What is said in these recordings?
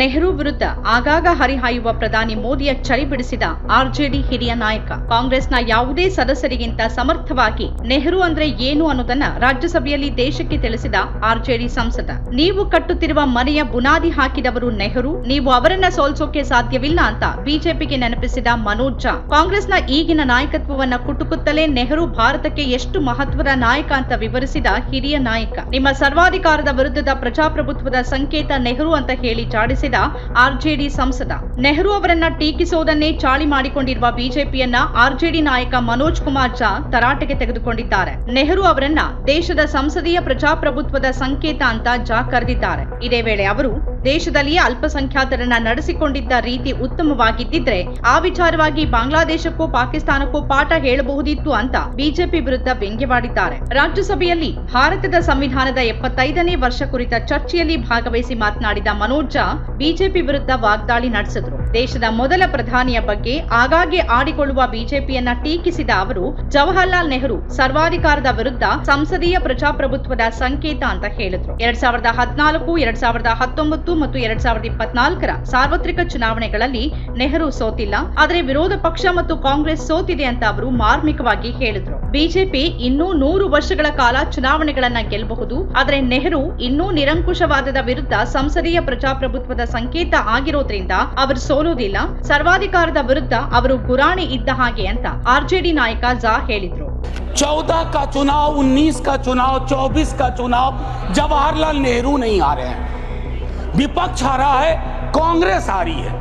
ನೆಹರು ವಿರುದ್ಧ ಆಗಾಗ ಹರಿಹಾಯುವ ಪ್ರಧಾನಿ ಮೋದಿಯ ಚಳಿ ಬಿಡಿಸಿದ ಆರ್ಜೆಡಿ ಹಿರಿಯ ನಾಯಕ. ಕಾಂಗ್ರೆಸ್ನ ಯಾವುದೇ ಸದಸ್ಯರಿಗಿಂತ ಸಮರ್ಥವಾಗಿ ನೆಹರು ಅಂದ್ರೆ ಏನು ಅನ್ನೋದನ್ನ ರಾಜ್ಯಸಭೆಯಲ್ಲಿ ದೇಶಕ್ಕೆ ತಿಳಿಸಿದ ಆರ್ಜೆಡಿ ಸಂಸದ. ನೀವು ಕಟ್ಟುತ್ತಿರುವ ಮನೆಯ ಬುನಾದಿ ಹಾಕಿದವರು ನೆಹರು, ನೀವು ಅವರನ್ನ ಸೋಲ್ಸೋಕೆ ಸಾಧ್ಯವಿಲ್ಲ ಅಂತ ಬಿಜೆಪಿಗೆ ನೆನಪಿಸಿದ ಮನೋಜ್ ಝಾ ಕಾಂಗ್ರೆಸ್ನ ಈಗಿನ ನಾಯಕತ್ವವನ್ನ ಕುಟುಕುತ್ತಲೇ ನೆಹರು ಭಾರತಕ್ಕೆ ಎಷ್ಟು ಮಹತ್ವದ ನಾಯಕ ಅಂತ ವಿವರಿಸಿದ ಹಿರಿಯ ನಾಯಕ. ನಿಮ್ಮ ಸರ್ವಾಧಿಕಾರದ ವಿರುದ್ಧದ ಪ್ರಜಾಪ್ರಭುತ್ವದ ಸಂಕೇತ ನೆಹರು ಅಂತ ಹೇಳಿ ಜಾಡಿಸಿದ ಆರ್ಜೆಡಿ ಸಂಸದ. ನೆಹರು ಅವರನ್ನ ಟೀಕಿಸುವುದನ್ನೇ ಚಾಳಿ ಮಾಡಿಕೊಂಡಿರುವ ಬಿಜೆಪಿಯನ್ನ ಆರ್ಜೆಡಿ ನಾಯಕ ಮನೋಜ್ ಕುಮಾರ್ ಝಾ ತರಾಟೆಗೆ ತೆಗೆದುಕೊಂಡಿದ್ದಾರೆ. ನೆಹರು ಅವರನ್ನ ದೇಶದ ಸಂಸದೀಯ ಪ್ರಜಾಪ್ರಭುತ್ವದ ಸಂಕೇತ ಅಂತ ಝಾ ಕರೆದಿದ್ದಾರೆ. ಇದೇ ವೇಳೆ ಅವರು ದೇಶದಲ್ಲಿಯೇ ಅಲ್ಪಸಂಖ್ಯಾತರನ್ನ ನಡೆಸಿಕೊಂಡಿದ್ದ ರೀತಿ ಉತ್ತಮವಾಗಿದ್ದಿದ್ರೆ ಆ ವಿಚಾರವಾಗಿ ಬಾಂಗ್ಲಾದೇಶಕ್ಕೂ ಪಾಕಿಸ್ತಾನಕ್ಕೂ ಪಾಠ ಹೇಳಬಹುದಿತ್ತು ಅಂತ ಬಿಜೆಪಿ ವಿರುದ್ಧ ವ್ಯಂಗ್ಯವಾಡಿದ್ದಾರೆ. ರಾಜ್ಯಸಭೆಯಲ್ಲಿ ಭಾರತದ ಸಂವಿಧಾನದ ಎಪ್ಪತ್ತೈದನೇ ವರ್ಷ ಕುರಿತ ಚರ್ಚೆಯಲ್ಲಿ ಭಾಗವಹಿಸಿ ಮಾತನಾಡಿದ ಮನೋಜ್ ಬಿಜೆಪಿ ವಿರುದ್ಧ ವಾಗ್ದಾಳಿ ನಡೆಸಿದ್ರು. ದೇಶದ ಮೊದಲ ಪ್ರಧಾನಿಯ ಬಗ್ಗೆ ಆಗಾಗ್ಗೆ ಆಡಿಕೊಳ್ಳುವ ಬಿಜೆಪಿಯನ್ನ ಟೀಕಿಸಿದ ಅವರು, ಜವಾಹರ್ಲಾಲ್ ನೆಹರು ಸರ್ವಾಧಿಕಾರದ ವಿರುದ್ಧ ಸಂಸದೀಯ ಪ್ರಜಾಪ್ರಭುತ್ವದ ಸಂಕೇತ ಅಂತ ಹೇಳಿದ್ರು. ಎರಡ್ ಸಾವಿರದ ಹದಿನಾಲ್ಕು, ಎರಡ್ ಸಾವಿರದ ಹತ್ತೊಂಬತ್ತು ಮತ್ತು ಎರಡ್ ಸಾವಿರದ ಇಪ್ಪತ್ನಾಲ್ಕರ ಸಾರ್ವತ್ರಿಕ ಚುನಾವಣೆಗಳಲ್ಲಿ ನೆಹರು ಸೋತಿಲ್ಲ, ಆದರೆ ವಿರೋಧ ಪಕ್ಷ ಮತ್ತು ಕಾಂಗ್ರೆಸ್ ಸೋತಿದೆ ಅಂತ ಅವರು ಮಾರ್ಮಿಕವಾಗಿ ಹೇಳಿದ್ರು. ಬಿಜೆಪಿ ಇನ್ನೂ ನೂರು ವರ್ಷಗಳ ಕಾಲ ಚುನಾವಣೆಗಳನ್ನ ಗೆಲ್ಲಬಹುದು ಆದರೆ ನೆಹರು ಇನ್ನೂ ನಿರಂಕುಶವಾದದ ವಿರುದ್ಧ ಸಂಸದೀಯ ಪ್ರಜಾಪ್ರಭುತ್ವದ ಸಂಕೇತ ಆಗಿರೋದ್ರಿಂದ ಅವರು ಸೋಲುವುದಿಲ್ಲ ಸರ್ವಾಧಿಕಾರದ ವಿರುದ್ಧ ಅವರು ಗುರಾಣಿ ಇದ್ದ ಹಾಗೆ ಅಂತ ಆರ್ಜೆಡಿ ನಾಯಕ ಝಾ ಹೇಳಿದ್ರು चौदह का चुनाव उन्नीस का चुनाव चौबीस का चुनाव जवाहरलाल नेहरू नहीं आ रहे हैं विपक्ष आ रहा है कांग्रेस आ रही है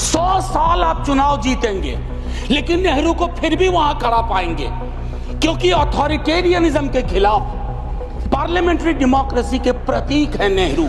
सौ साल आप चुनाव जीतेंगे लेकिन नेहरू को फिर भी वहां खड़ा पाएंगे क्योंकि अथॉरिटेरियनिज्म के खिलाफ पार्लियामेंट्री डेमोक्रेसी के प्रतीक है नेहरू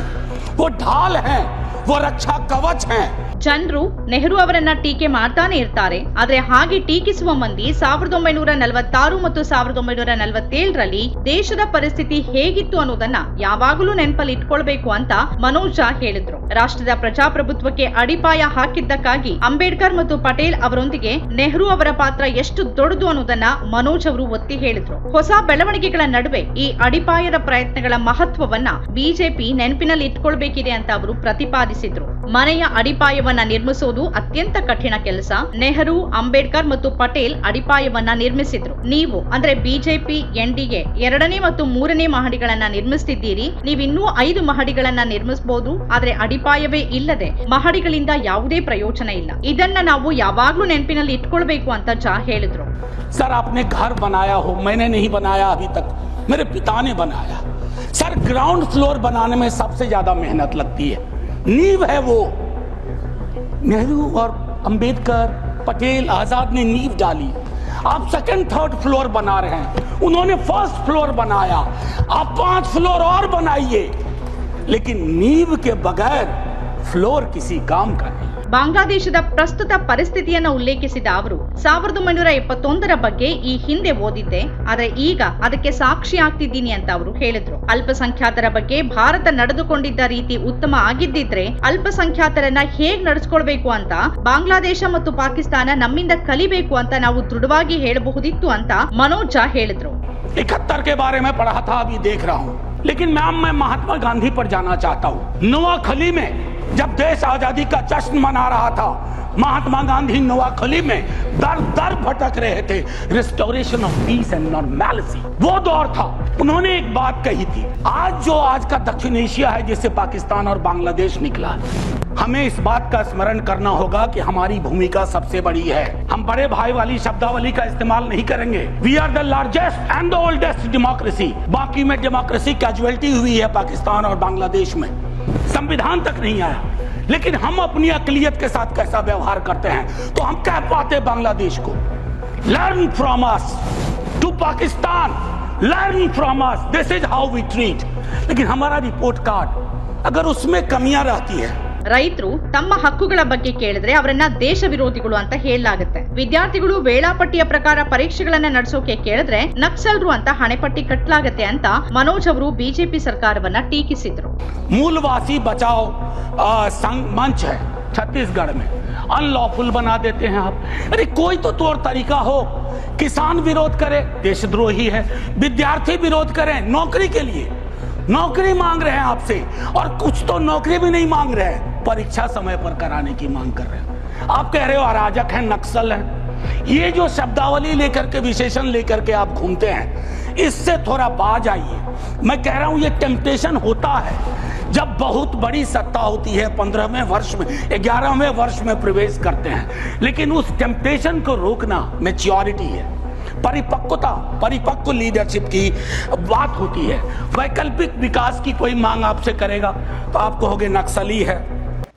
वो ढाल हैं वो रक्षा कवच हैं ಜನರು ನೆಹರು ಅವರನ್ನ ಟೀಕೆ ಮಾಡ್ತಾನೆ ಇರ್ತಾರೆ. ಆದ್ರೆ ಹಾಗೆ ಟೀಕಿಸುವ ಮಂದಿ ಸಾವಿರದ ಒಂಬೈನೂರ ನಲವತ್ತಾರು ಮತ್ತು ಸಾವಿರದ ಒಂಬೈನೂರ ನಲವತ್ತೇಳರಲ್ಲಿ ದೇಶದ ಪರಿಸ್ಥಿತಿ ಹೇಗಿತ್ತು ಅನ್ನೋದನ್ನ ಯಾವಾಗಲೂ ನೆನಪಲ್ಲಿ ಇಟ್ಕೊಳ್ಬೇಕು ಅಂತ ಮನೋಜ್ ಹೇಳಿದ್ರು. ರಾಷ್ಟ್ರದ ಪ್ರಜಾಪ್ರಭುತ್ವಕ್ಕೆ ಅಡಿಪಾಯ ಹಾಕಿದ್ದಕ್ಕಾಗಿ ಅಂಬೇಡ್ಕರ್ ಮತ್ತು ಪಟೇಲ್ ಅವರೊಂದಿಗೆ ನೆಹರು ಅವರ ಪಾತ್ರ ಎಷ್ಟು ದೊಡ್ಡದು ಅನ್ನೋದನ್ನ ಮನೋಜ್ ಅವರು ಒತ್ತಿ ಹೇಳಿದ್ರು. ಹೊಸ ಬೆಳವಣಿಗೆಗಳ ನಡುವೆ ಈ ಅಡಿಪಾಯದ ಪ್ರಯತ್ನಗಳ ಮಹತ್ವವನ್ನ ಬಿಜೆಪಿ ನೆನಪಿನಲ್ಲಿ ಇಟ್ಕೊಳ್ಬೇಕಿದೆ ಅಂತ ಅವರು ಪ್ರತಿಪಾದಿಸಿದ್ರು. ಮನೆಯ ಅಡಿಪಾಯವನ್ನ ನಿರ್ಮಿಸುವುದು ಅತ್ಯಂತ ಕಠಿಣ ಕೆಲಸ ನೆಹರು ಅಂಬೇಡ್ಕರ್ ಮತ್ತು ಪಟೇಲ್ ಅಡಿಪಾಯವನ್ನ ನಿರ್ಮಿಸಿದ್ರು ನೀವು ಅಂದ್ರೆ ಬಿಜೆಪಿ ಎನ್ಡಿಎ ಎರಡನೇ ಮತ್ತು ಮೂರನೇ ಮಹಡಿಗಳನ್ನ ನಿರ್ಮಿಸ್ತಿದ್ದೀರಿ ನೀವಿನ್ನೂ ಐದು ಮಹಡಿಗಳನ್ನ ನಿರ್ಮಿಸಬಹುದು ಆದ್ರೆ ಅಡಿಪಾಯವೇ ಇಲ್ಲದೆ ಮಹಡಿಗಳಿಂದ ಯಾವುದೇ ಪ್ರಯೋಜನ ಇಲ್ಲ ಇದನ್ನ ನಾವು ಯಾವಾಗ್ಲೂ ನೆನಪಿನಲ್ಲಿ ಇಟ್ಕೊಳ್ಬೇಕು ಅಂತ ಜಾ ಹೇಳಿದ್ರು सर आपने घर बनाया हो मैंने नहीं बनाया अभी तक मेरे पिता ने बनाया सर ग्राउंड फ्लोर बनाने में सबसे ज्यादा मेहनत लगती है नींव है वो नेहरू और अंबेडकर, पटेल, आज़ाद ने नींव डाली। आप सेकंड थर्ड फ्लोर बना रहे हैं। उन्होंने फ़र्स्ट फ्लोर बनाया। आप पाँच फ्लोर और बनाइए। लेकिन नींव के बगैर फ्लोर किसी काम का नहीं ಬಾಂಗ್ಲಾದೇಶದ ಪ್ರಸ್ತುತ ಪರಿಸ್ಥಿತಿಯನ್ನ ಉಲ್ಲೇಖಿಸಿದ ಅವರು ಸಾವಿರದ ಒಂಬೈನೂರ ಎಪ್ಪತ್ತೊಂದರ ಬಗ್ಗೆ ಈ ಹಿಂದೆ ಓದಿದ್ದೆ ಆದ್ರೆ ಈಗ ಅದಕ್ಕೆ ಸಾಕ್ಷಿ ಆಗ್ತಿದ್ದೀನಿ ಅಂತ ಅವರು ಹೇಳಿದ್ರು ಅಲ್ಪಸಂಖ್ಯಾತರ ಬಗ್ಗೆ ಭಾರತ ನಡೆದುಕೊಂಡಿದ್ದ ರೀತಿ ಉತ್ತಮ ಆಗಿದ್ದಿದ್ರೆ ಅಲ್ಪಸಂಖ್ಯಾತರನ್ನ ಹೇಗ್ ನಡೆಸ್ಕೊಳ್ಬೇಕು ಅಂತ ಬಾಂಗ್ಲಾದೇಶ ಮತ್ತು ಪಾಕಿಸ್ತಾನ ನಮ್ಮಿಂದ ಕಲಿಬೇಕು ಅಂತ ನಾವು ದೃಢವಾಗಿ ಹೇಳಬಹುದಿತ್ತು ಅಂತ मनोज झा ಹೇಳಿದ್ರು इकहत्तर के बारे में पढ़ा था अभी देख रहा हूँ लेकिन मैम मैं महात्मा गांधी पर जाना चाहता हूँ नोआखली में जब देश आज़ादी का जश्न मना रहा था, महात्मा गांधी नोआखली में दर दर भटक रहे थे। Restoration of peace and normality वो दौर था, उन्होंने एक बात कही थी, आज जो आज का दक्षिण एशिया है, जिससे पाकिस्तान और बांग्लादेश निकला, हमें इस बात का स्मरण करना होगा कि हमारी भूमिका सबसे बड़ी है। हम बड़े भाई वाली, शब्दावली का इस्तेमाल नहीं करेंगे। We are the largest and the oldest democracy बाकी में डेमोक्रेसी कैजुअलिटी हुई है पाकिस्तान और बांग्लादेश में। संविधान तक नहीं आया। लेकिन हम अपनी अकलियत के साथ कैसा व्यवहार करते हैं? तो हम कह पाते बांग्लादेश को? Learn from us to Pakistan learn from us this is how we treat लेकिन हमारा रिपोर्ट कार्ड अगर उसमें कमियाँ रहती है ರೈತರು ತಮ್ಮ ಹಕ್ಕುಗಳ ಬಗ್ಗೆ ಕೇಳಿದ್ರೆ ಅವರನ್ನ ದೇಶ ವಿರೋಧಿಗಳು ಅಂತ ಹೇಳಲಾಗುತ್ತೆ ವಿದ್ಯಾರ್ಥಿಗಳು ವೇಳಾಪಟ್ಟಿಯ ಪ್ರಕಾರ ಪರೀಕ್ಷೆಗಳನ್ನ ನಡೆಸೋಕೆ ಕೇಳಿದ್ರೆ ನಕ್ಸಲ್ರು ಅಂತ ಹಣೆಪಟ್ಟಿ ಕಟ್ಟಲಾಗತ್ತೆ ಅಂತ ಮನೋಜ್ ಅವರು ಬಿಜೆಪಿ ಸರ್ಕಾರವನ್ನ ಟೀಕಿಸಿದ್ರು मूलवासी बचाओ आ, संघ मंच है छत्तीसगढ़ में अनलॉफुल बना देते हैं आप अरे कोई तो तौर तरीका हो किसान विरोध करे देशद्रोही है विद्यार्थी विरोध करें नौकरी के लिए नौकरी मांग रहे हैं आपसे और कुछ तो नौकरी भी नहीं मांग रहे हैं परीक्षा समय पर कराने की मांग कर रहे हैं। आप कह रहे हो अराजक हैं, नक्सल हैं। ये जो शब्दावली लेकर के, विशेषण लेकर के आप घूमते हैं, इससे थोड़ा बाज आइए। मैं कह रहा हूँ, ये टेम्पटेशन होता है। जब बहुत बड़ी सत्ता होती है, पंद्रहवें वर्ष में, ग्यारहवें वर्ष में प्रवेश करते हैं। लेकिन उस टेम्पटेशन को रोकना मेच्योरिटी है। परिपक्वता, परिपक्व लीडरशिप की बात होती है। वैकल्पिक विकास की कोई मांग आपसे करेगा तो आप कहोगे नक्सली है।